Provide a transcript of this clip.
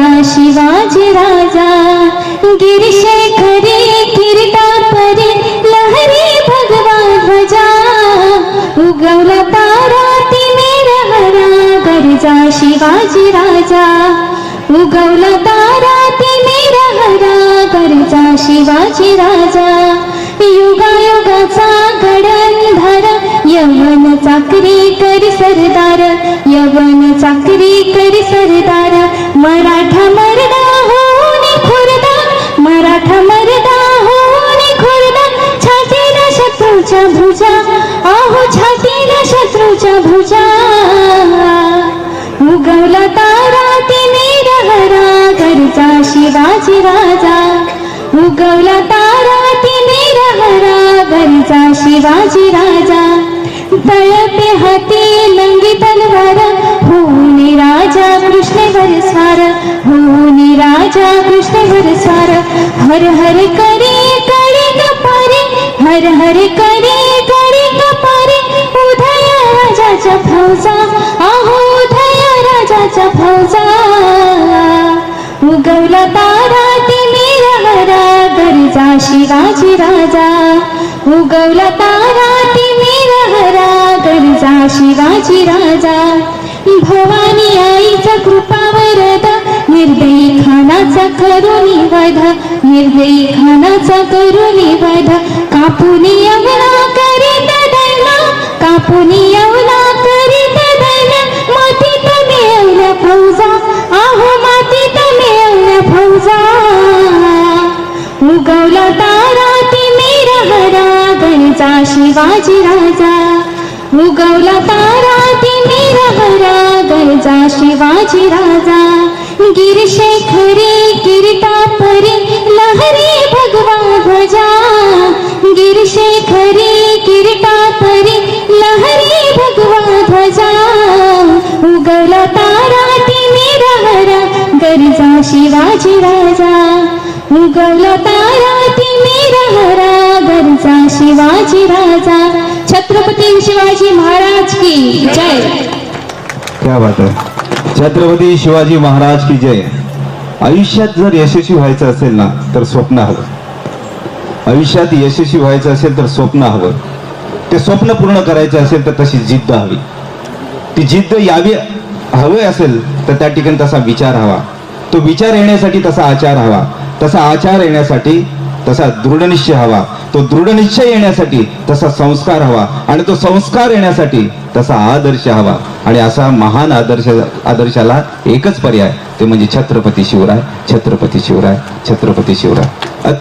होता शिवाजी राजा. गिरिशेखरी कीर्ता परी लहरी भगवा ध्वजा उगवला तारा तिने हरा गरजा शिवाजी राजा. उगवला तारा तिने हरा गरजा शिवाजी राजा. युगायुगाचा घडंधार यवन चाकरी करी सरदार यवन चाकरी करी सरदार. शत्रूच्या भुजा आहो छातीला शत्रूच्या भुजा. उगवला तारा तिने रहरा करचा शिवाजी राजा. उगवला तारा तिने रहरा करचा शिवाजी राजा. तळपे हाती लंगी तलवार होनी राजा कृष्णवर स्वार होनी राजा कृष्णवर स्वार हर हर कर उगवला तारा तिने रहरा गरजा शिवाजी राजा. उगवला तारा तिने रहरा घरचा शिवाजी राजा. भवानी आईचा कृपा वरद निर्दयी खानाचा करुणी वध निर्दयी खानाचा करुणी वध. कापुनी अमरा करीत दैना कापुनी उगवला तारा तिने रहरा गरजा शिवाजी राजा. उगवला तारा तिने रहरा गरजा शिवाजी राजा. गिरशेखरी गिरता परी लहरी भगवा ध्वजा. गिरशेखरी गिरता परी लहरी भगवा ध्वजा. उगवला तारा तिने रहरा गरजा शिवाजी राजा. तारा रहरा शिवाजी राजा छत्रपती शिवाजी महाराज की जय. क्या बात आहे छत्रपती शिवाजी महाराज की जय। आयुष्यात जर यशस्वी व्हायचं असेल ना तर स्वप्न हवं. आयुष्यात यशस्वी व्हायचं असेल तर स्वप्न हवं. ते स्वप्न पूर्ण करायचं असेल तर तशी जिद्द हवी. ती जिद्द यावी हवे असेल तर त्या ठिकाणी तसा विचार हवा. तो विचार येण्यासाठी तसा आचार हवा. तसा आचार येण्यासाठी तसा दृढनिश्चय हवा. तो दृढनिश्चय येण्यासाठी तसा संस्कार हवा. आणि तो संस्कार येण्यासाठी तसा आदर्श हवा. आणि असा महान आदर्श आदर्शाला एकच पर्याय ते म्हणजे छत्रपती शिवराय छत्रपती शिवराय छत्रपती शिवराय.